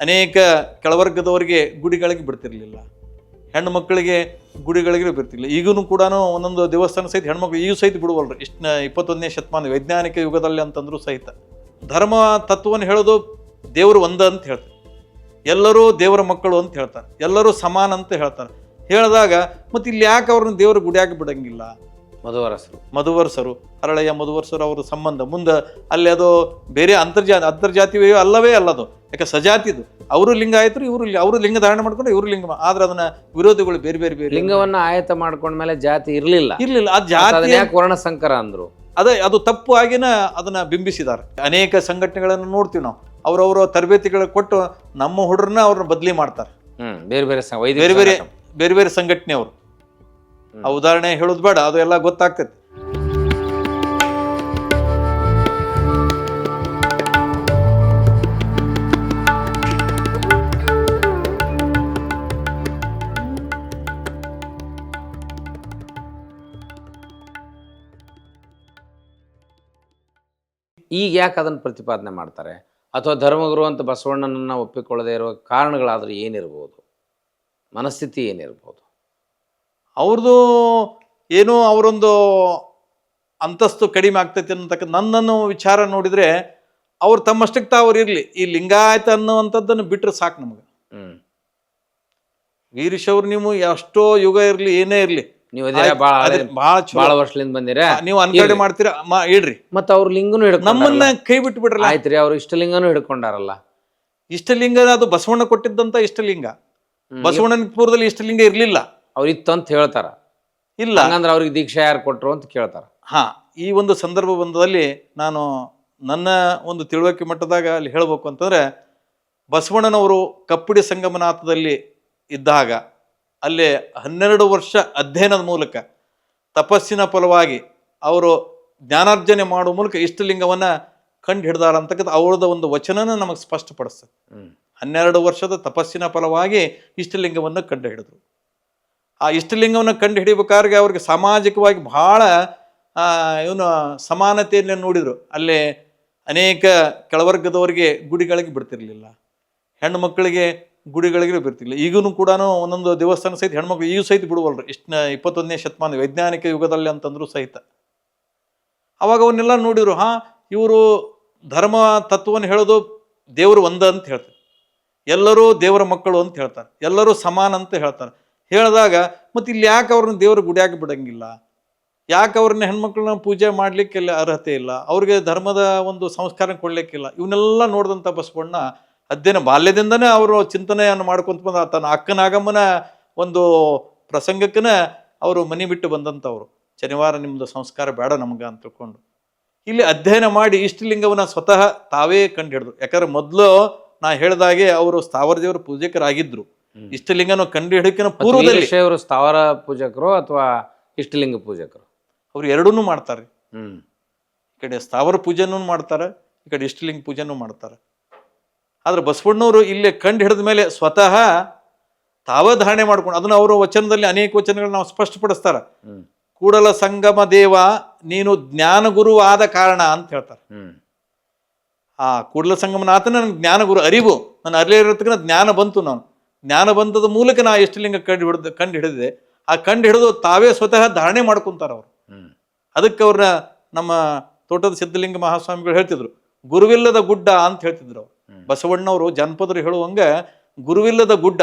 ಅನೇಕ ಕೆಳವರ್ಗದವರಿಗೆ ಗುಡಿಗಳಿಗೆ ಬಿಡ್ತಿರಲಿಲ್ಲ. ಹೆಣ್ಣು ಮಕ್ಕಳಿಗೆ ಗುಡಿಗಳಿಗೆ ಬಿಡ್ತಿರಲಿಲ್ಲ. ಈಗೂ ಕೂಡ ಒಂದೊಂದು ದೇವಸ್ಥಾನ ಸಹಿತ ಹೆಣ್ಮಕ್ಳು ಈಗೂ ಸಹಿತ ಬಿಡುವಲ್ರು. ಇಷ್ಟು ಇಪ್ಪತ್ತೊಂದನೇ ಶತಮಾನ ವೈಜ್ಞಾನಿಕ ಯುಗದಲ್ಲಿ ಅಂತಂದರೂ ಸಹಿತ. ಧರ್ಮ ತತ್ವವನ್ನು ಹೇಳೋದು ದೇವರು ಒಂದ ಅಂತ ಹೇಳ್ತಾರೆ. ಎಲ್ಲರೂ ದೇವರ ಮಕ್ಕಳು ಅಂತ ಹೇಳ್ತಾರೆ. ಎಲ್ಲರೂ ಸಮಾನ ಅಂತ ಹೇಳ್ತಾರೆ. ಹೇಳಿದಾಗ ಮತ್ತು ಇಲ್ಲಿ ಯಾಕೆ ಅವ್ರನ್ನ ದೇವರ ಗುಡಿಯಾಗಿ ಬಿಡಂಗಿಲ್ಲ? ಮಧುವರಸರು ಮಧುವರಸರು ಹರಳೆಯ ಮಧುವರಸರು ಅವರ ಸಂಬಂಧ. ಮುಂದೆ ಅಲ್ಲಿ ಅದು ಬೇರೆ ಅಂತರ್ಜಾ ಅಂತರ್ಜಾತಿವೇ ಅಲ್ಲವೇ ಅಲ್ಲದು. ಯಾಕೆ ಸಜಾತಿದು? ಅವರು ಲಿಂಗ ಆಯ್ತು ಇವರು ಅವರು ಲಿಂಗ ಧಾರಣೆ ಮಾಡ್ಕೊಂಡು ಇವರು ಲಿಂಗ ಆದ್ರೆ ಅದನ್ನ ವಿರೋಧಿಗಳು ಬೇರೆ ಬೇರೆ ಬೇರೆ ಲಿಂಗವನ್ನ ಆಯತ ಮಾಡ್ಕೊಂಡ್ಮೇಲೆ ಜಾತಿ ಇರಲಿಲ್ಲ. ಇರ್ಲಿಲ್ಲ. ಆ ಜಾತಿ ವರ್ಣಸಂಕರ ಯಾಕೆ ವರ್ಣ ಸಂಕರ ಅಂದ್ರು? ಅದೇ ಅದು ತಪ್ಪು ಆಗಿನ ಅದನ್ನ ಬಿಂಬಿಸಿದ್ದಾರೆ. ಅನೇಕ ಸಂಘಟನೆಗಳನ್ನು ನೋಡ್ತೀವಿ ನಾವು. ಅವರವರ ತರಬೇತಿಗಳು ಕೊಟ್ಟು ನಮ್ಮ ಹುಡುಗರನ್ನ ಅವ್ರನ್ನ ಬದಲಿ ಮಾಡ್ತಾರೆ. ಬೇರೆ ಬೇರೆ ಬೇರೆ ಬೇರೆ ಸಂಘಟನೆ. ಬೇರೆ ಬೇರೆ ಸಂಘಟನೆ ಅವರು ಆ ಉದಾಹರಣೆ ಹೇಳೋದು ಬೇಡ ಅದು ಎಲ್ಲ ಗೊತ್ತಾಗ್ತೈತೆ ಈಗ ಯಾಕೆ ಅದನ್ನು ಪ್ರತಿಪಾದನೆ ಮಾಡ್ತಾರೆ? ಅಥವಾ ಧರ್ಮಗುರು ಅಂತ ಬಸವಣ್ಣನನ್ನು ಒಪ್ಪಿಕೊಳ್ಳದೇ ಇರುವ ಕಾರಣಗಳಾದರೂ ಏನಿರ್ಬೋದು? ಮನಸ್ಥಿತಿ ಏನಿರ್ಬೋದು? ಅವ್ರದ್ದು ಏನೋ ಅವರೊಂದು ಅಂತಸ್ತು ಕಡಿಮೆ ಆಗ್ತೈತಿ ಅನ್ನತಕ್ಕ ನನ್ನನ್ನು ವಿಚಾರ ನೋಡಿದರೆ ಅವ್ರು ತಮ್ಮಷ್ಟಕ್ಕೆ ತಾವ್ರು ಇರಲಿ ಈ ಲಿಂಗಾಯತ ಅನ್ನುವಂಥದ್ದನ್ನು ಬಿಟ್ಟರೆ ಸಾಕು ನಮಗೆ. ಹ್ಞೂ ವೀರಿಶವ್ರು ಅವ್ರು ನೀವು ಎಷ್ಟೋ ಯುಗ ಇರಲಿ ಏನೇ ಇರಲಿ ನೀವು ಅದೇ ಭಾಳ ಭಾಳ ವರ್ಷದಿಂದ ಬಂದಿರ? ನೀವು ಅನ್ಕಡೆ ಮಾಡ್ತೀರಾ? ಇಡ್ರಿ. ಮತ್ತ ಅವ್ರ ಲಿಂಗನು ಹಿಡ್ಕೊಂಡು ನಮ್ಮನ್ನ ಕೈ ಬಿಟ್ಟು ಬಿಡ್ರಲ್ಲ ಆಯ್ತ್ರಿ ಅವ್ರು ಇಷ್ಟಲಿಂಗನು ಹಿಡ್ಕೊಂಡಾರಲ್ಲ. ಇಷ್ಟಲಿಂಗ ಅದು ಬಸವಣ್ಣ ಕೊಟ್ಟಿದ್ದಂತ ಇಷ್ಟಲಿಂಗ. ಲಿಂಗ ಬಸವಣ್ಣನ ಪೂರ್ವದಲ್ಲಿ ಇಷ್ಟಲಿಂಗ ಇರ್ಲಿಲ್ಲ. ಅವ್ರು ಇತ್ತು ಅಂತ ಹೇಳ್ತಾರ. ಇಲ್ಲ. ಹಂಗಂದ್ರೆ ಅವ್ರಿಗೆ ದೀಕ್ಷಾ ಯಾರು ಕೊಟ್ರು ಅಂತ ಕೇಳ್ತಾರ. ಹಾ ಈ ಒಂದು ಸಂದರ್ಭ ಬಂದದಲ್ಲಿ ನಾನು ನನ್ನ ಒಂದು ತಿಳುವಳಿಕೆ ಮಟ್ಟದಾಗ ಅಲ್ಲಿ ಹೇಳಬೇಕು ಅಂತಂದ್ರೆ ಬಸವಣ್ಣನವರು ಕಪ್ಪಡಿ ಸಂಗಮನಾಥದಲ್ಲಿ ಇದ್ದಾಗ ಅಲ್ಲಿ ಹನ್ನೆರಡು ವರ್ಷ ಅಧ್ಯಯನದ ಮೂಲಕ ತಪಸ್ಸಿನ ಫಲವಾಗಿ ಅವರು ಜ್ಞಾನಾರ್ಜನೆ ಮಾಡುವ ಮೂಲಕ ಇಷ್ಟಲಿಂಗವನ್ನು ಕಂಡು ಹಿಡ್ದಾರ ಅಂತಕ್ಕಂಥ ಅವ್ರದ ಒಂದು ವಚನನ ನಮಗೆ ಸ್ಪಷ್ಟಪಡಿಸ್ತದೆ. ಹನ್ನೆರಡು ವರ್ಷದ ತಪಸ್ಸಿನ ಫಲವಾಗಿ ಇಷ್ಟಲಿಂಗವನ್ನು ಕಂಡು ಹಿಡಿದ್ರು. ಆ ಇಷ್ಟಲಿಂಗವನ್ನು ಕಂಡು ಹಿಡಿಬೇಕಾದ್ರೆ ಅವ್ರಿಗೆ ಸಾಮಾಜಿಕವಾಗಿ ಬಹಳ ಇವನು ಸಮಾನತೆಯನ್ನು ನೋಡಿದರು. ಅಲ್ಲಿ ಅನೇಕ ಕೆಳವರ್ಗದವರಿಗೆ ಗುಡಿಗಳಿಗೆ ಬಿಡ್ತಿರಲಿಲ್ಲ. ಹೆಣ್ಣು ಮಕ್ಕಳಿಗೆ ಗುಡಿಗಳಿಗೆ ಬರ್ತಿಲ್ಲ ಈಗೂ ಕೂಡ ಒಂದೊಂದು ದೇವಸ್ಥಾನ ಸಹಿತ ಹೆಣ್ಮಕ್ಳು ಈಗ ಸಹಿತ ಬಿಡುವಲ್ರು. ಇಷ್ಟು ಇಪ್ಪತ್ತೊಂದನೇ ಶತಮಾನ ವೈಜ್ಞಾನಿಕ ಯುಗದಲ್ಲಿ ಅಂತಂದ್ರೂ ಸಹಿತ. ಅವಾಗ ಅವನ್ನೆಲ್ಲ ನೋಡಿದ್ರು, ಹಾ, ಇವರು ಧರ್ಮ ತತ್ವವನ್ನು ಹೇಳೋದು ದೇವರು ಒಂದ ಅಂತ ಹೇಳ್ತಾರೆ. ಎಲ್ಲರೂ ದೇವರ ಮಕ್ಕಳು ಅಂತ ಹೇಳ್ತಾರೆ. ಎಲ್ಲರೂ ಸಮಾನ ಅಂತ ಹೇಳ್ತಾರೆ. ಹೇಳಿದಾಗ, ಮತ್ತೆ ಇಲ್ಲಿ ಯಾಕೆ ಅವ್ರನ್ನ ದೇವರ ಗುಡಿಯಾಗಿ ಬಿಡಂಗಿಲ್ಲ? ಯಾಕೆ ಅವ್ರನ್ನ ಹೆಣ್ಮಕ್ಳನ್ನ ಪೂಜೆ ಮಾಡ್ಲಿಕ್ಕೆ ಅರ್ಹತೆ ಇಲ್ಲ? ಅವ್ರಿಗೆ ಧರ್ಮದ ಒಂದು ಸಂಸ್ಕಾರ ಕೊಡಲಿಕ್ಕಿಲ್ಲ? ಇವನ್ನೆಲ್ಲ ನೋಡಿದಂಥ ಬಸವಣ್ಣ ಅಧ್ಯಯನ ಬಾಲ್ಯದಿಂದನೇ ಅವರು ಚಿಂತನೆಯನ್ನು ಮಾಡ್ಕೊಂತ ಬಂದ ತನ್ನ ಅಕ್ಕನಾಗಮ್ಮನ ಒಂದು ಪ್ರಸಂಗಕ್ಕನ ಅವರು ಮನೆ ಬಿಟ್ಟು ಬಂದಂಥವ್ರು. ಶನಿವಾರ ನಿಮ್ಮದು ಸಂಸ್ಕಾರ ಬೇಡ ನಮ್ಗೆ ಅಂತ ತಿಳ್ಕೊಂಡು. ಇಲ್ಲಿ ಅಧ್ಯಯನ ಮಾಡಿ ಇಷ್ಟಲಿಂಗವನ್ನು ಸ್ವತಃ ತಾವೇ ಕಂಡು ಹಿಡಿದ್ರು ಯಾಕಂದ್ರೆ ಮೊದಲು ನಾ ಹೇಳಿದಾಗೆ ಅವರು ಸ್ಥಾವರ ದೇವರ ಪೂಜಕರಾಗಿದ್ರು. ಇಷ್ಟಲಿಂಗನ ಕಂಡು ಹಿಡಿಕಿನ ಪೂರ್ವದಲ್ಲಿ ಅವರು ಸ್ಥಾವರ ಪೂಜಕರು ಅಥವಾ ಇಷ್ಟಲಿಂಗ ಪೂಜಕರು? ಅವ್ರು ಎರಡೂ ಮಾಡ್ತಾರೆ. ಹ್ಮ್. ಈ ಕಡೆ ಸ್ಥಾವರ ಪೂಜೆನೂ ಮಾಡ್ತಾರೆ ಈ ಕಡೆ ಇಷ್ಟಲಿಂಗ ಪೂಜೆನೂ ಮಾಡ್ತಾರೆ. ಆದ್ರೆ ಬಸವಣ್ಣವರು ಇಲ್ಲಿ ಕಂಡು ಹಿಡಿದ ಮೇಲೆ ಸ್ವತಃ ತಾವ ಧಾರಣೆ ಮಾಡ್ಕೊಂಡು ಅದನ್ನ ಅವರ ವಚನದಲ್ಲಿ ಅನೇಕ ವಚನಗಳು ನಾವು ಸ್ಪಷ್ಟಪಡಿಸ್ತಾರೆ. ಕೂಡಲ ಸಂಗಮ ದೇವ ನೀನು ಜ್ಞಾನ ಗುರು ಆದ ಕಾರಣ ಅಂತ ಹೇಳ್ತಾರೆ. ಆ ಕೂಡಲ ಸಂಗಮನಾಥ ನನಗೆ ಜ್ಞಾನ ಗುರು ಅರಿವು. ನಾನು ಅರಿಲೇ ಇರತಕ್ಕಂಥ ಜ್ಞಾನ ಬಂತು ನಾನು. ಜ್ಞಾನ ಬಂದದ ಮೂಲಕ ನಾ ಇಷ್ಟಲಿಂಗ ಕಂಡು ಹಿಡಿದ ಕಂಡು ಹಿಡಿದಿದೆ ಆ ಕಂಡು ಹಿಡಿದು ತಾವೇ ಸ್ವತಃ ಧಾರಣೆ ಮಾಡ್ಕೊಂತಾರೆ ಅವರು. ಅದಕ್ಕೆ ಅವ್ರನ್ನ ನಮ್ಮ ತೋಟದ ಸಿದ್ಧಲಿಂಗ ಮಹಾಸ್ವಾಮಿಗಳು ಹೇಳ್ತಿದ್ರು. ಗುರುವಿಲ್ಲದ ಗುಡ್ಡ ಅಂತ ಹೇಳ್ತಿದ್ರು ಅವ್ರು. ಬಸವಣ್ಣವರು ಜನಪದರು ಹೇಳುವಂಗ ಗುರುವಿಲ್ಲದ ಗುಡ್ಡ.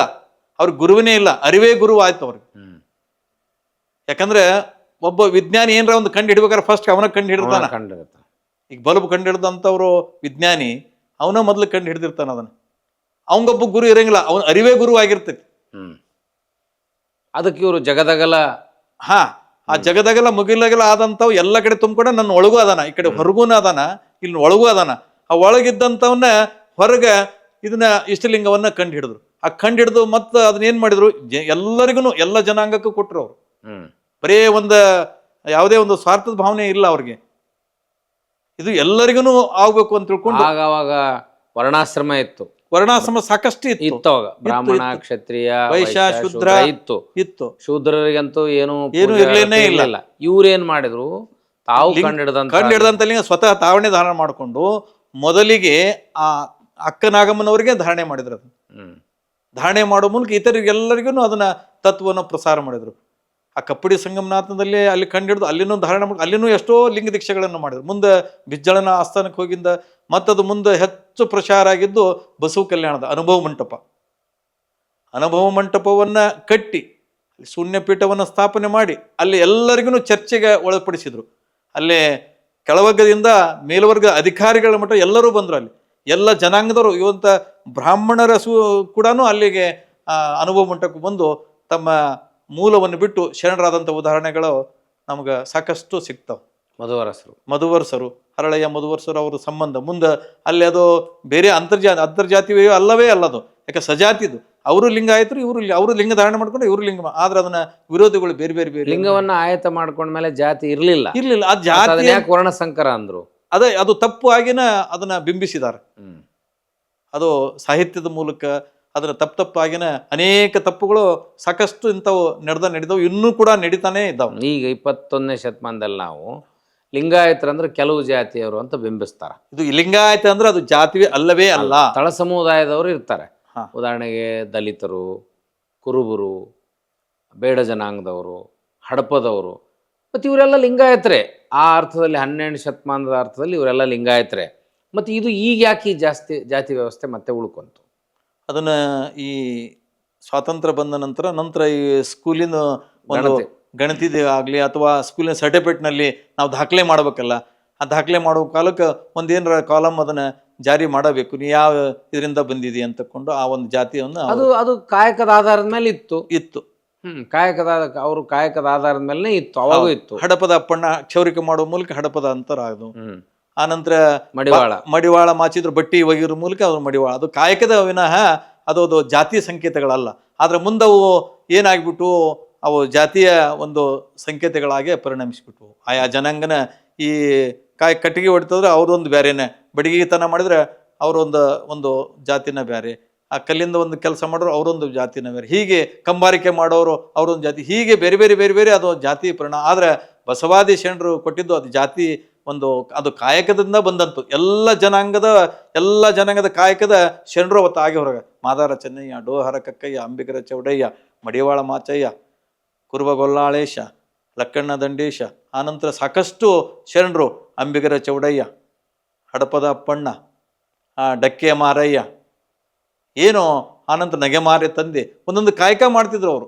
ಅವ್ರಿಗೆ ಗುರುವಿನೇ ಇಲ್ಲ ಅರಿವೇ ಗುರು ಆಯ್ತು ಅವ್ರಿಗೆ ಯಾಕಂದ್ರೆ ಒಬ್ಬ ವಿಜ್ಞಾನಿ ಏನರ ಒಂದು ಕಂಡು ಹಿಡ್ಬೇಕಾದ್ರೆ ಫಸ್ಟ್ ಅವನ ಕಂಡು ಹಿಡಿದಾನ ಈಗ ಬಲ್ಬ್ ಕಂಡು ಹಿಡ್ದಂಥವ್ರು ವಿಜ್ಞಾನಿ ಅವನ ಮೊದಲು ಕಂಡು ಹಿಡ್ದಿರ್ತಾನ ಅದನ್ನ. ಅವಂಗೊಬ್ಬ ಗುರು ಇರಂಗಿಲ್ಲ ಅವನ ಅರಿವೇ ಗುರು ಆಗಿರ್ತೈತಿ ಹ್ಮ್. ಅದಕ್ಕೆ ಇವರು ಜಗದಗಲ ಹಾ ಆ ಜಗದಗಲ ಮುಗಿಲಗಲ ಆದಂಥವು ಎಲ್ಲ ಕಡೆ ತುಂಬಿಕೊಂಡ ನನ್ನ ಒಳಗೂ ಅದಾನ. ಈ ಕಡೆ ಹೊರಗೂನ ಅದಾನ ಇಲ್ಲಿ ಒಳಗೂ ಅದಾನ. ಆ ಒಳಗಿದ್ದಂಥವನ್ನ ಹೊರಗ ಇದನ್ನ ಇಷ್ಟಲಿಂಗವನ್ನ ಕಂಡು ಹಿಡಿದ್ರು ಆ ಕಂಡು ಹಿಡಿದು ಮತ್ತೆ ಅದನ್ನ ಏನ್ ಮಾಡಿದ್ರು? ಎಲ್ಲರಿಗೂ ಎಲ್ಲ ಜನಾಂಗಕ್ಕೂ ಕೊಟ್ಟರು ಅವರು. ಬರೇ ಒಂದು ಯಾವುದೇ ಒಂದು ಸ್ವಾರ್ಥದ ಭಾವನೆ ಇಲ್ಲ ಅವ್ರಿಗೆ. ಇದು ಎಲ್ಲರಿಗೂ ಆಗ್ಬೇಕು ಅಂತ ತಿಳ್ಕೊಂಡು ಆಗ ಅವಾಗ ವರ್ಣಾಶ್ರಮ ಇತ್ತು. ವರ್ಣಾಶ್ರಮ ಸಾಕಷ್ಟು ಇತ್ತು. ಇತ್ತು ಅವಾಗ. ಬ್ರಾಹ್ಮಣ ಕ್ಷತ್ರಿಯ ವೈಶ್ಯ, ಶೂದ್ರ. ಇತ್ತು. ಇತ್ತು. ಶೂದ್ರರಿಗಂತೂ ಏನು ಏನು ಇರ್ಲೇನೇ ಇಲ್ಲ. ಇವ್ರೇನ್ ಮಾಡಿದ್ರು? ತಾವು ಕಂಡು ಕಂಡಿಡ್ದಂತ ಕಂಡು ಹಿಡಿದಂತ ಸ್ವತಃ ತಾವಣೆ ಧಾರಣ ಮಾಡಿಕೊಂಡು ಮೊದಲಿಗೆ ಆ ಅಕ್ಕನಾಗಮ್ಮನವರಿಗೆ ಧಾರಣೆ ಮಾಡಿದ್ರು ಅದನ್ನ. ಧಾರಣೆ ಮಾಡೋ ಮೂಲಕ ಇತರಿಗೆಲ್ಲರಿಗೂ ಅದನ್ನ ತತ್ವವನ್ನು ಪ್ರಸಾರ ಮಾಡಿದ್ರು. ಆ ಕಪ್ಪಡಿ ಸಂಗಮನಾಥದಲ್ಲಿ ಅಲ್ಲಿ ಕಂಡಿಡಿದು ಅಲ್ಲಿನೂ ಧಾರಣೆ ಮಾಡಿ ಅಲ್ಲಿನೂ ಎಷ್ಟೋ ಲಿಂಗ ದೀಕ್ಷೆಗಳನ್ನು ಮಾಡಿದ್ರು. ಮುಂದೆ ಬಿಜ್ಜಳನ ಆಸ್ಥಾನಕ್ಕೆ ಹೋಗಿಂದ ಮತ್ತದು ಮುಂದೆ ಹೆಚ್ಚು ಪ್ರಚಾರ ಆಗಿದ್ದು ಬಸವ ಕಲ್ಯಾಣದ ಅನುಭವ ಮಂಟಪ. ಅನುಭವ ಮಂಟಪವನ್ನ ಕಟ್ಟಿ ಅಲ್ಲಿ ಶೂನ್ಯಪೀಠವನ್ನು ಸ್ಥಾಪನೆ ಮಾಡಿ ಅಲ್ಲಿ ಎಲ್ಲರಿಗೂ ಚರ್ಚೆಗೆ ಒಳಪಡಿಸಿದ್ರು. ಅಲ್ಲಿ ಕೆಳವರ್ಗದಿಂದ ಮೇಲ್ವರ್ಗ ಅಧಿಕಾರಿಗಳ ಮಟ್ಟ ಎಲ್ಲರೂ ಬಂದರು ಅಲ್ಲಿ. ಎಲ್ಲ ಜನಾಂಗದವರು ಇವಂಥ ಬ್ರಾಹ್ಮಣರ ಸು ಕೂಡ ಅಲ್ಲಿಗೆ ಅನುಭವ ಮಂಟಕ್ಕೆ ಬಂದು ತಮ್ಮ ಮೂಲವನ್ನು ಬಿಟ್ಟು ಶರಣರಾದಂಥ ಉದಾಹರಣೆಗಳು ನಮ್ಗೆ ಸಾಕಷ್ಟು ಸಿಗ್ತಾವೆ. ಮಧುವರಸರು ಮಧುವರ್ಸರು ಹರಳಯ್ಯ ಮಧುವರ್ಸರು ಅವರ ಸಂಬಂಧ. ಮುಂದೆ ಅಲ್ಲಿ ಅದು ಬೇರೆ ಅಂತರ್ಜಾತಿ ಅಂತರ್ಜಾತಿಯೇ ಅಲ್ಲವೇ ಅಲ್ಲದು. ಯಾಕೆ ಸಜಾತಿದು. ಅವರು ಲಿಂಗಾಯತರು ಇವರು ಅವರು ಲಿಂಗ ಧಾರಣೆ ಮಾಡ್ಕೊಂಡು ಇವರು ಲಿಂಗ ಆದ್ರೆ ಅದನ್ನ ವಿರೋಧಿಗಳು ಬೇರೆ ಬೇರೆ ಬೇರೆ ಲಿಂಗವನ್ನ ಆಯತ ಮಾಡ್ಕೊಂಡ್ಮೇಲೆ ಜಾತಿ ಇರ್ಲಿಲ್ಲ. ಇರ್ಲಿಲ್ಲ. ಆ ಜಾತಿ ಯಾಕೆ ವರ್ಣ ಸಂಕರ ಅಂದ್ರು? ಅದೇ ಅದು ತಪ್ಪು ಆಗಿನ ಅದನ್ನ ಬಿಂಬಿಸಿದ್ದಾರೆ. ಅದು ಸಾಹಿತ್ಯದ ಮೂಲಕ ಅದರ ತಪ್ಪು ತಪ್ಪಾಗಿನ ಅನೇಕ ತಪ್ಪುಗಳು ಸಾಕಷ್ಟು ಇಂಥವು ನಡೆದ ನಡೆದವು ಇನ್ನೂ ಕೂಡ ನಡೀತಾನೆ ಇದ್ದಾವೆ. ಈಗ ಇಪ್ಪತ್ತೊಂದನೇ ಶತಮಾನದಲ್ಲಿ ನಾವು ಲಿಂಗಾಯತರಂದ್ರೆ ಕೆಲವು ಜಾತಿಯವರು ಅಂತ ಬಿಂಬಿಸ್ತಾರೆ. ಇದು ಲಿಂಗಾಯತ ಅಂದ್ರೆ ಅದು ಜಾತಿವೇ ಅಲ್ಲವೇ ಅಲ್ಲ. ತಳ ಸಮುದಾಯದವರು ಇರ್ತಾರೆ. ಉದಾಹರಣೆಗೆ ದಲಿತರು ಕುರುಬರು ಬೇಡ ಜನಾಂಗದವರು ಹಡಪದವರು ಮತ್ತು ಇವರೆಲ್ಲ ಲಿಂಗಾಯತರೇ. ಆ ಅರ್ಥದಲ್ಲಿ ಹನ್ನೆರಡು ಶತಮಾನದ ಅರ್ಥದಲ್ಲಿ ಇವರೆಲ್ಲ ಲಿಂಗಾಯತ್ರೆ. ಮತ್ತು ಇದು ಈಗ ಯಾಕೆ ಈ ಜಾಸ್ತಿ ಜಾತಿ ವ್ಯವಸ್ಥೆ ಮತ್ತೆ ಉಳ್ಕೊಂತು? ಅದನ್ನ ಈ ಸ್ವಾತಂತ್ರ್ಯ ಬಂದ ನಂತರ ನಂತರ ಈ ಸ್ಕೂಲಿನ ಒಂದು ಗಣತಿ. ಗಣತಿದ ಆಗಲಿ ಅಥವಾ ಸ್ಕೂಲಿನ ಸರ್ಟಿಫಿಕೇಟ್ನಲ್ಲಿ ನಾವು ದಾಖಲೆ ಮಾಡಬೇಕಲ್ಲ ಆ ದಾಖಲೆ ಮಾಡೋ ಕಾಲಕ್ಕೆ ಒಂದೇನರ ಕಾಲಮ್ ಅದನ್ನ ಜಾರಿ ಮಾಡಬೇಕು. ನೀ ಯಾವ ಇದರಿಂದ ಬಂದಿದೆ ಅಂತಕೊಂಡು ಆ ಒಂದು ಜಾತಿಯನ್ನು ಅದು ಅದು ಕಾಯಕದ ಆಧಾರದ ಮೇಲೆ ಇತ್ತು. ಇತ್ತು. ಹ್ಮ್ ಕಾಯಕದ ಅವರು ಕಾಯಕದ ಆಧಾರದ ಮೇಲೆ ಇತ್ತು ಅವಾಗೂ ಇತ್ತು. ಹಡಪದ ಅಪ್ಪಣ್ಣ ಕ್ಷೌರಿಕೆ ಮಾಡೋ ಮೂಲಕ ಹಡಪದ ಅಂತರ ಅದು ಆ ನಂತರ ಮಡಿವಾಳ. ಮಡಿವಾಳ ಮಾಚಿದ್ರು ಬಟ್ಟಿ ಒಗಿರೋ ಮೂಲಕ ಅದು ಮಡಿವಾಳ. ಅದು ಕಾಯಕದ ವಿನಃ ಅದು ಅದು ಜಾತಿ ಸಂಕೇತಗಳಲ್ಲ. ಆದ್ರೆ ಮುಂದವು ಏನಾಗ್ಬಿಟ್ಟು ಅವು ಜಾತಿಯ ಒಂದು ಸಂಕೇತಗಳಾಗಿ ಪರಿಣಮಿಸ್ಬಿಟ್ವು. ಆಯಾ ಜನಾಂಗನ ಈ ಕಾಯಿ ಕಟ್ಟಿಗೆ ಹೊಡಿತಂದ್ರೆ ಅವ್ರೊಂದು ಬೇರೆನೆ ಬಡಗಿತನ ಮಾಡಿದ್ರೆ ಅವರೊಂದು ಒಂದು ಜಾತಿನ ಬೇರೆ ಆ ಕಲ್ಲಿಂದ ಒಂದು ಕೆಲಸ ಮಾಡೋರು ಅವರೊಂದು ಜಾತಿನ ಬೇರೆ ಹೀಗೆ ಕಂಬಾರಿಕೆ ಮಾಡೋರು ಅವರೊಂದು ಜಾತಿ. ಹೀಗೆ ಬೇರೆ ಬೇರೆ ಬೇರೆ ಬೇರೆ ಅದು ಜಾತಿ ಪರಿಣಾಮ. ಆದರೆ ಬಸವಾದಿ ಶರಣರು ಕೊಟ್ಟಿದ್ದು ಅದು ಜಾತಿ ಒಂದು, ಅದು ಕಾಯಕದಿಂದ ಬಂದಂತು. ಎಲ್ಲ ಜನಾಂಗದ ಎಲ್ಲ ಜನಾಂಗದ ಕಾಯಕದ ಶರಣರು ಅವತ್ತು ಆಗಿ ಹೊರಗೆ. ಮಾದಾರ ಚೆನ್ನಯ್ಯ, ಡೋಹರ ಕಕ್ಕಯ್ಯ, ಅಂಬಿಗರ ಚೌಡಯ್ಯ, ಮಡಿವಾಳ ಮಾಚಯ್ಯ ಕುರುಬಗೊಲ್ಲಾಳೇಶ ಲಕ್ಕಣ್ಣ ದಂಡೇಶ, ಆನಂತರ ಸಾಕಷ್ಟು ಶರಣರು ಅಂಬಿಗರ ಚೌಡಯ್ಯ, ಹಡಪದ ಅಪ್ಪಣ್ಣ ಡಕ್ಕೆ ಮಾರಯ್ಯ ಏನು ಆನಂತರ ನಗೆ ಮಾರಿ ತಂದೆ ಒಂದೊಂದು ಕಾಯಕ ಮಾಡ್ತಿದ್ರು ಅವರು.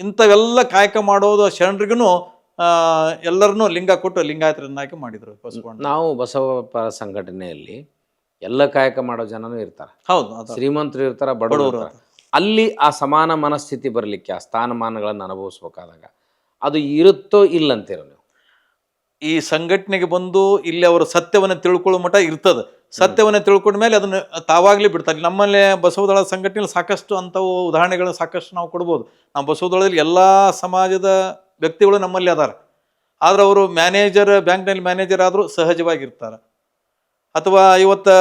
ಇಂಥವೆಲ್ಲ ಕಾಯಕ ಮಾಡೋದು ಶರಣರಿಗೂ ಎಲ್ಲರನ್ನೂ ಲಿಂಗ ಕೊಟ್ಟು ಲಿಂಗಾಯತರನ್ನಾಗಿ ಮಾಡಿದ್ರು ನಾವು ಬಸವಪರ ಸಂಘಟನೆಯಲ್ಲಿ ಎಲ್ಲ ಕಾಯಕ ಮಾಡೋ ಜನನೂ ಇರ್ತಾರೆ. ಹೌದು ಶ್ರೀಮಂತರು ಇರ್ತಾರೆ ಬಡವರು ಬಡವರು ಅಲ್ಲಿ ಆ ಸಮಾನ ಮನಸ್ಥಿತಿ ಬರಲಿಕ್ಕೆ ಆ ಸ್ಥಾನಮಾನಗಳನ್ನು ಅನುಭವಿಸ್ಬೇಕಾದಾಗ ಅದು ಇರುತ್ತೋ ಇಲ್ಲಂತೀರ ನೀವು? ಈ ಸಂಘಟನೆಗೆ ಬಂದು ಇಲ್ಲಿ ಅವರು ಸತ್ಯವನ್ನು ತಿಳ್ಕೊಳ್ಳೋ ಮಟ್ಟ ಇರ್ತದೆ. ಸತ್ಯವನ್ನು ತಿಳ್ಕೊಂಡ ಮೇಲೆ ಅದನ್ನು ತಾವಾಗ್ಲೇ ಬಿಡ್ತಾರೆ. ನಮ್ಮಲ್ಲಿ ಬಸವದಳ ಸಂಘಟನೆಯಲ್ಲಿ ಸಾಕಷ್ಟು ಅಂಥವು ಉದಾಹರಣೆಗಳನ್ನ ಸಾಕಷ್ಟು ನಾವು ಕೊಡ್ಬೋದು. ನಮ್ಮ ಬಸವದಳದಲ್ಲಿ ಎಲ್ಲ ಸಮಾಜದ ವ್ಯಕ್ತಿಗಳು ನಮ್ಮಲ್ಲಿ ಅದಾರ. ಆದ್ರೆ ಅವರು ಮ್ಯಾನೇಜರ್, ಬ್ಯಾಂಕ್ನಲ್ಲಿ ಮ್ಯಾನೇಜರ್ ಆದರೂ ಸಹಜವಾಗಿರ್ತಾರೆ. ಅಥವಾ ಇವತ್ತು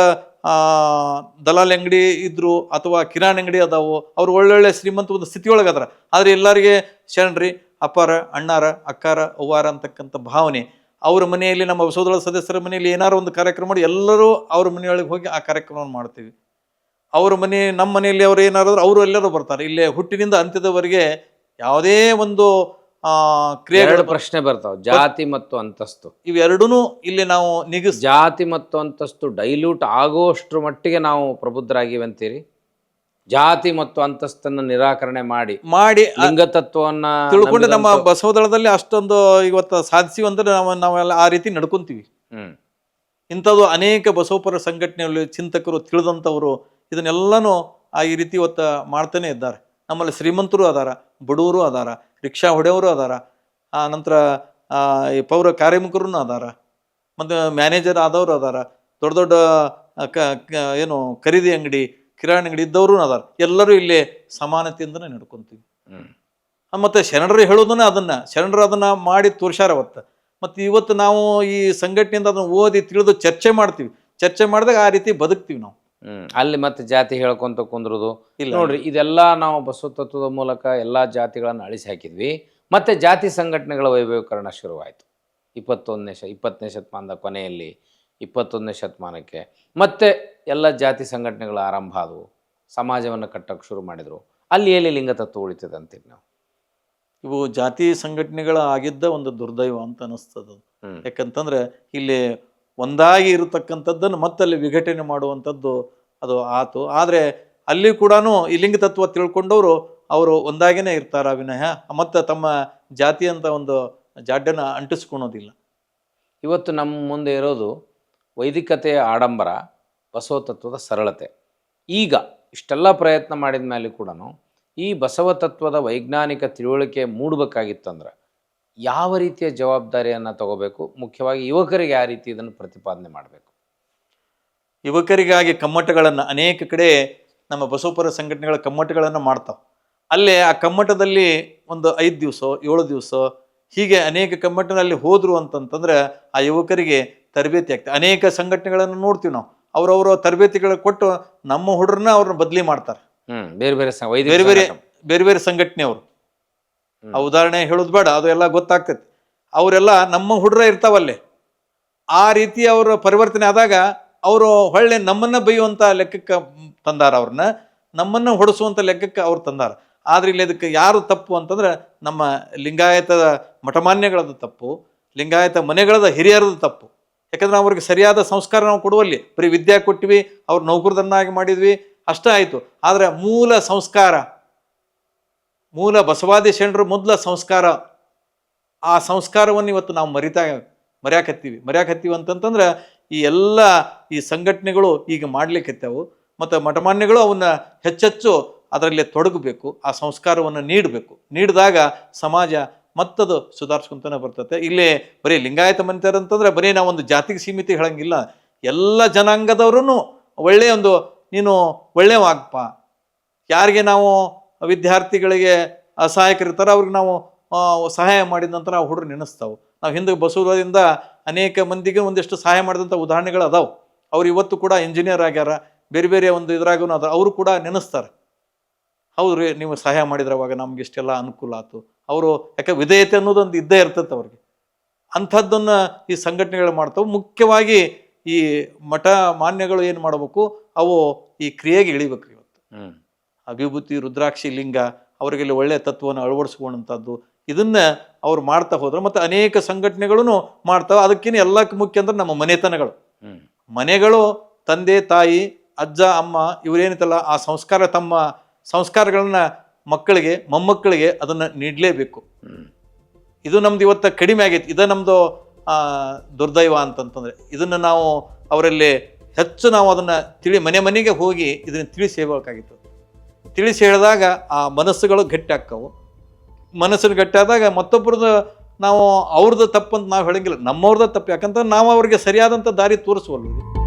ದಲಾಲಿ ಅಂಗಡಿ ಇದ್ರು ಅಥವಾ ಕಿರಾಣಿ ಅಂಗಡಿ ಅದಾವು, ಅವ್ರು ಒಳ್ಳೊಳ್ಳೆ ಶ್ರೀಮಂತ ಒಂದು ಸ್ಥಿತಿಯೊಳಗೆ ಅದಾರ. ಆದ್ರೆ ಎಲ್ಲರಿಗೆ ಶರಣರಿ ಅಪ್ಪಾರ, ಅಣ್ಣಾರ, ಅಕ್ಕಾರ, ಅವ್ವಾರ ಅಂತಕ್ಕಂಥ ಭಾವನೆ ಅವ್ರ ಮನೆಯಲ್ಲಿ ನಮ್ಮ ಸೋದರ ಸದಸ್ಯರ ಮನೆಯಲ್ಲಿ ಏನಾರು ಒಂದು ಕಾರ್ಯಕ್ರಮ ಮಾಡಿ ಎಲ್ಲರೂ ಅವ್ರ ಮನೆಯೊಳಗೆ ಹೋಗಿ ಆ ಕಾರ್ಯಕ್ರಮವನ್ನು ಮಾಡ್ತೀವಿ. ಅವ್ರ ಮನೆ ನಮ್ಮ ಮನೆಯಲ್ಲಿ ಅವ್ರು ಏನಾದ್ರು ಅವರು ಎಲ್ಲರೂ ಬರ್ತಾರೆ. ಇಲ್ಲೇ ಹುಟ್ಟಿನಿಂದ ಅಂತ್ಯದವರೆಗೆ ಯಾವುದೇ ಒಂದು ಕ್ರಿಯೆಗಳ ಪ್ರಶ್ನೆ ಬರ್ತಾವ. ಜಾತಿ ಮತ್ತು ಅಂತಸ್ತು. ಇವೆರಡೂ ಇಲ್ಲಿ ನಾವು ನಿಗಿಸ್ ಜಾತಿ ಮತ್ತು ಅಂತಸ್ತು ಡೈಲ್ಯೂಟ್ ಆಗುವಷ್ಟು ಮಟ್ಟಿಗೆ ನಾವು ಪ್ರಬುದ್ಧರಾಗಿವೆ ಅಂತೀರಿ? ಜಾತಿ ಮತ್ತು ಅಂತಸ್ತನ್ನ ನಿರಾಕರಣೆ ಮಾಡಿ ಮಾಡಿ ಲಿಂಗತತ್ವವನ್ನ ತಿಳ್ಕೊಂಡು ನಮ್ಮ ಬಸವದಳದಲ್ಲಿ ಅಷ್ಟೊಂದು ಇವತ್ತು ಸಾಧಿಸಿ ಅಂದ್ರೆ ನಾವು ನಾವೆಲ್ಲ ಆ ರೀತಿ ನಡ್ಕೊಂತೀವಿ. ಹ್ಮ್. ಇಂಥದ್ದು ಅನೇಕ ಬಸವಪರ ಸಂಘಟನೆಯಲ್ಲಿ ಚಿಂತಕರು ತಿಳಿದಂಥವರು ಇದನ್ನೆಲ್ಲನೂ ಆ ಈ ರೀತಿ ಇವತ್ತು ಮಾಡ್ತಾನೆ ಇದ್ದಾರೆ. ನಮ್ಮಲ್ಲಿ ಶ್ರೀಮಂತರು ಅದಾರ ಬಡವರು ಅದಾರ ರಿಕ್ಷಾ ಹೊಡೆಯವರು ಅದಾರ ಆ ನಂತರ ಆ, ಈ ಪೌರ ಕಾರ್ಯಮುಖರೂ ಅದಾರ ಮತ್ತು ಮ್ಯಾನೇಜರ್ ಆದವರು ಅದಾರ ದೊಡ್ಡ ದೊಡ್ಡ ಏನು ಖರೀದಿ ಅಂಗಡಿ ಕಿರಾಣಿ ಅಂಗಡಿ ಇದ್ದವರು ಅದಾರ. ಎಲ್ಲರೂ ಇಲ್ಲಿ ಸಮಾನತೆಯಿಂದ ನಡ್ಕೊಂತೀವಿ. ಹ್ಮ್. ಮತ್ತು ಶರಣರು ಹೇಳೋದನ್ನ ಅದನ್ನ ಶರಣರು ಅದನ್ನ ಮಾಡಿ ತೋರ್ಸ್ಯಾರ ಅವತ್ತ. ಮತ್ತೆ ಇವತ್ತು ನಾವು ಈ ಸಂಘಟನೆಯಿಂದ ಅದನ್ನ ಓದಿ ತಿಳಿದು ಚರ್ಚೆ ಮಾಡ್ತೀವಿ. ಚರ್ಚೆ ಮಾಡಿದಾಗ ಆ ರೀತಿ ಬದುಕ್ತೀವಿ ನಾವು. ಹ್ಮ್. ಅಲ್ಲಿ ಮತ್ತೆ ಜಾತಿ ಹೇಳ್ಕೊಂತ ಕುಂದ್ರದು. ಇಲ್ಲ. ನೋಡ್ರಿ ಇದೆಲ್ಲ ನಾವು ಬಸವ ತತ್ವದ ಮೂಲಕ ಎಲ್ಲಾ ಜಾತಿಗಳನ್ನು ಅಳಿಸಿ ಹಾಕಿದ್ವಿ. ಮತ್ತೆ ಜಾತಿ ಸಂಘಟನೆಗಳ ವೈಭವೀಕರಣ ಶುರುವಾಯಿತು. ಇಪ್ಪತ್ತೊಂದನೇ ಶ ಇಪ್ಪತ್ತನೇ ಶತಮಾನದ ಕೊನೆಯಲ್ಲಿ ಇಪ್ಪತ್ತೊಂದನೇ ಶತಮಾನಕ್ಕೆ. ಮತ್ತೆ ಎಲ್ಲ ಜಾತಿ ಸಂಘಟನೆಗಳ ಆರಂಭ ಆದವು. ಸಮಾಜವನ್ನು ಕಟ್ಟಕ್ಕೆ ಶುರು ಮಾಡಿದರು. ಅಲ್ಲಿ ಎಲ್ಲಿ ಲಿಂಗ ತತ್ವ ಉಳಿತದೆ ಅಂತೀವಿ ನಾವು? ಇವು ಜಾತಿ ಸಂಘಟನೆಗಳ ಆಗಿದ್ದ ಒಂದು ದುರ್ದೈವ ಅಂತ ಅನಿಸ್ತದ ಹ್ಮ್. ಯಾಕಂತಂದ್ರೆ ಇಲ್ಲಿ ಒಂದಾಗಿ ಇರತಕ್ಕಂಥದ್ದನ್ನು ಮತ್ತಲ್ಲಿ ವಿಘಟನೆ ಮಾಡುವಂಥದ್ದು ಅದು ಆತು. ಆದರೆ ಅಲ್ಲಿ ಕೂಡ ಈ ಲಿಂಗ ತತ್ವ ತಿಳ್ಕೊಂಡವರು ಅವರು ಒಂದಾಗಿನೇ ಇರ್ತಾರ ವಿನಯ ಮತ್ತು ತಮ್ಮ ಜಾತಿ ಅಂತ ಒಂದು ಜಾಡ್ಯನ ಅಂಟಿಸ್ಕೊಳೋದಿಲ್ಲ. ಇವತ್ತು ನಮ್ಮ ಮುಂದೆ ಇರೋದು ವೈದಿಕತೆಯ ಆಡಂಬರ ಬಸವ ತತ್ವದ ಸರಳತೆ. ಈಗ ಇಷ್ಟೆಲ್ಲ ಪ್ರಯತ್ನ ಮಾಡಿದ ಮೇಲೆ ಕೂಡ ಈ ಬಸವ ತತ್ವದ ವೈಜ್ಞಾನಿಕ ತಿಳುವಳಿಕೆ ಮೂಡಬೇಕಾಗಿತ್ತಂದ್ರೆ ಯಾವ ರೀತಿಯ ಜವಾಬ್ದಾರಿಯನ್ನು ತಗೋಬೇಕು? ಮುಖ್ಯವಾಗಿ ಯುವಕರಿಗೆ ಯಾವ ರೀತಿ ಇದನ್ನು ಪ್ರತಿಪಾದನೆ ಮಾಡಬೇಕು? ಯುವಕರಿಗಾಗಿ ಕಮ್ಮಟಗಳನ್ನು ಅನೇಕ ಕಡೆ ನಮ್ಮ ಬಸವಪರ ಸಂಘಟನೆಗಳ ಕಮ್ಮಟಗಳನ್ನು ಮಾಡ್ತಾವೆ. ಅಲ್ಲೇ ಆ ಕಮ್ಮಟದಲ್ಲಿ ಒಂದು ಐದು ದಿವಸ, ಏಳು ದಿವಸ ಹೀಗೆ ಅನೇಕ ಕಮ್ಮಟದಲ್ಲಿ ಹೋದರು ಅಂತಂತಂದ್ರೆ ಆ ಯುವಕರಿಗೆ ತರಬೇತಿ ಆಗ್ತದೆ. ಅನೇಕ ಸಂಘಟನೆಗಳನ್ನು ನೋಡ್ತೀವಿ ನಾವು. ಅವರವರ ತರಬೇತಿಗಳು ಕೊಟ್ಟು ನಮ್ಮ ಹುಡುಗರನ್ನ ಅವ್ರನ್ನ ಬದಲಿ ಮಾಡ್ತಾರೆ. ಹ್ಮ್ ಬೇರೆ ಬೇರೆ ಸ- ಬೇರೆ ಬೇರೆ ಸಂಘಟನೆ. ಬೇರೆ ಬೇರೆ ಸಂಘಟನೆ ಅವರು. ಆ ಉದಾಹರಣೆ ಹೇಳೋದು ಬೇಡ ಅದು ಎಲ್ಲ ಗೊತ್ತಾಗ್ತೈತಿ. ಅವರೆಲ್ಲ ನಮ್ಮ ಹುಡ್ರ ಇರ್ತಾವಲ್ಲೇ ಆ ರೀತಿ ಅವರ ಪರಿವರ್ತನೆ ಆದಾಗ ಅವರು ಹೊಳ್ಳೆ ನಮ್ಮನ್ನ ಬೈಯುವಂತ ಲೆಕ್ಕಕ್ಕೆ ತಂದಾರ ಅವ್ರನ್ನ ನಮ್ಮನ್ನ ಹೊಡಿಸುವಂತ ಲೆಕ್ಕಕ್ಕೆ ಅವ್ರು ತಂದಾರ. ಆದ್ರೆ ಇಲ್ಲಿ ಅದಕ್ಕೆ ಯಾರು ತಪ್ಪು ಅಂತಂದ್ರೆ ನಮ್ಮ ಲಿಂಗಾಯತದ ಮಠಮಾನ್ಯಗಳದ್ದು ತಪ್ಪು ಲಿಂಗಾಯತ ಮನೆಗಳದ ಹಿರಿಯರದು ತಪ್ಪು. ಯಾಕಂದ್ರೆ ಅವ್ರಿಗೆ ಸರಿಯಾದ ಸಂಸ್ಕಾರ ನಾವು ಕೊಡುವಲ್ಲಿ. ಬರೀ ವಿದ್ಯೆ ಕೊಟ್ಟಿವಿ, ಅವ್ರ ನೌಕರದನ್ನಾಗಿ ಮಾಡಿದ್ವಿ, ಅಷ್ಟೇ ಆಯಿತು. ಆದರೆ ಮೂಲ ಸಂಸ್ಕಾರ, ಮೂಲ ಬಸವಾದಿ ಶರಣರು ಮೊದಲ ಸಂಸ್ಕಾರ, ಆ ಸಂಸ್ಕಾರವನ್ನು ಇವತ್ತು ನಾವು ಮರಿತಾ, ಮರ್ಯಾಕತ್ತೀವಿ. ಮರ್ಯಾಕತ್ತೀವಿ ಅಂತಂತಂದ್ರೆ ಈ ಎಲ್ಲ ಈ ಸಂಘಟನೆಗಳು ಈಗ ಮಾಡ್ಲಿಕ್ಕತ್ತವು. ಮತ್ತು ಮಠಮಾನ್ಯಗಳು ಅವನ್ನ ಹೆಚ್ಚೆಚ್ಚು ಅದರಲ್ಲಿ ತೊಡಗಬೇಕು, ಆ ಸಂಸ್ಕಾರವನ್ನು ನೀಡಬೇಕು. ನೀಡಿದಾಗ ಸಮಾಜ ಮತ್ತದು ಸುಧಾರಿಸ್ಕೊಂತಾನೆ ಬರ್ತತೆ. ಇಲ್ಲಿ ಬರೀ ಲಿಂಗಾಯತ ಮನಿತಾರೆ ಅಂತಂದ್ರೆ ಬರೀ ನಾವು ಒಂದು ಜಾತಿಗೆ ಸೀಮಿತ ಹೇಳಂಗಿಲ್ಲ. ಎಲ್ಲ ಜನಾಂಗದವ್ರೂ ಒಳ್ಳೆಯ ಒಂದು ನೀನು ಒಳ್ಳೆಯವಾಗಪ್ಪ ಯಾರಿಗೆ ನಾವು ವಿದ್ಯಾರ್ಥಿಗಳಿಗೆ ಸಹಾಯಕರಿರ್ತಾರೋ ಅವ್ರಿಗೆ ನಾವು ಸಹಾಯ ಮಾಡಿದ ನಂತರ ಆ ಹುಡುಗರು ನೆನೆಸ್ತಾವೆ. ನಾವು ಹಿಂದೆ ಬಸವದಿಂದ ಅನೇಕ ಮಂದಿಗೆ ಒಂದಿಷ್ಟು ಸಹಾಯ ಮಾಡಿದಂಥ ಉದಾಹರಣೆಗಳು ಅದಾವೆ ಅವ್ರು ಇವತ್ತು ಕೂಡ ಇಂಜಿನಿಯರ್ ಆಗ್ಯಾರ. ಬೇರೆ ಬೇರೆ ಒಂದು ಇದ್ರಾಗೂ ಅದ. ಅವರು ಕೂಡ ನೆನೆಸ್ತಾರೆ. ಹೌದು ರೀ ನೀವು ಸಹಾಯ ಮಾಡಿದ್ರವಾಗ ನಮ್ಗೆ ಇಷ್ಟೆಲ್ಲ ಅನುಕೂಲ ಆಯ್ತು ಅವರು ಯಾಕೆ ವಿಧೇಯತೆ ಅನ್ನೋದೊಂದು ಇದ್ದೇ ಇರ್ತದೆ ಅವ್ರಿಗೆ. ಅಂಥದ್ದನ್ನು ಈ ಸಂಘಟನೆಗಳು ಮಾಡ್ತವೆ. ಮುಖ್ಯವಾಗಿ ಈ ಮಠ ಮಾನ್ಯಗಳು ಏನು ಮಾಡಬೇಕು? ಅವು ಈ ಕ್ರಿಯೆಗೆ ಇಳಿಬೇಕು ಇವತ್ತು. ಅಭಿಭೂತಿ ರುದ್ರಾಕ್ಷಿ ಲಿಂಗ ಅವರಿಗೆಲ್ಲ ಒಳ್ಳೆಯ ತತ್ವವನ್ನು ಅಳವಡಿಸ್ಕೊಂಡಂಥದ್ದು ಇದನ್ನ ಅವ್ರು ಮಾಡ್ತಾ ಹೋದ್ರೆ ಮತ್ತು ಅನೇಕ ಸಂಘಟನೆಗಳು ಮಾಡ್ತಾವೆ. ಅದಕ್ಕಿಂತ ಎಲ್ಲಕ್ಕೆ ಮುಖ್ಯ ಅಂದ್ರೆ ನಮ್ಮ ಮನೆತನಗಳು. ಮನೆಗಳು ತಂದೆ ತಾಯಿ ಅಜ್ಜ ಅಮ್ಮ ಇವರೇನಿತ್ತಲ್ಲ ಆ ಸಂಸ್ಕಾರ ತಮ್ಮ ಸಂಸ್ಕಾರಗಳನ್ನ ಮಕ್ಕಳಿಗೆ, ಮೊಮ್ಮಕ್ಕಳಿಗೆ ಅದನ್ನು ನೀಡಲೇಬೇಕು. ಇದು ನಮ್ದು ಇವತ್ತು ಕಡಿಮೆ ಆಗೈತೆ. ಇದು ನಮ್ಮದು ದುರ್ದೈವ ಅಂತಂತಂದ್ರೆ. ಇದನ್ನು ನಾವು ಅವರಲ್ಲಿ ಹೆಚ್ಚು ನಾವು ಅದನ್ನು ತಿಳಿ, ಮನೆ ಮನೆಗೆ ಹೋಗಿ ಇದನ್ನು ತಿಳಿಸಿ ಹೇಳ್ಬೇಕಾಗಿತ್ತು ತಿಳಿಸಿ ಹೇಳಿದಾಗ ಆ ಮನಸ್ಸುಗಳು ಗಟ್ಟಿ ಆಕ್ಕವು ಗಟ್ಟಿಯಾದಾಗ ಗಟ್ಟಿ ಆದಾಗ ಮತ್ತೊಬ್ಬರದ್ದು ನಾವು ಅವ್ರದ್ದು ತಪ್ಪಂತ ನಾವು ಹೇಳಂಗಿಲ್ಲ. ನಮ್ಮವ್ರದ್ದು ತಪ್ಪು. ಯಾಕಂತಂದ್ರೆ ನಾವು ಅವ್ರಿಗೆ ಸರಿಯಾದಂಥ ದಾರಿ ತೋರಿಸುವಲ್ವ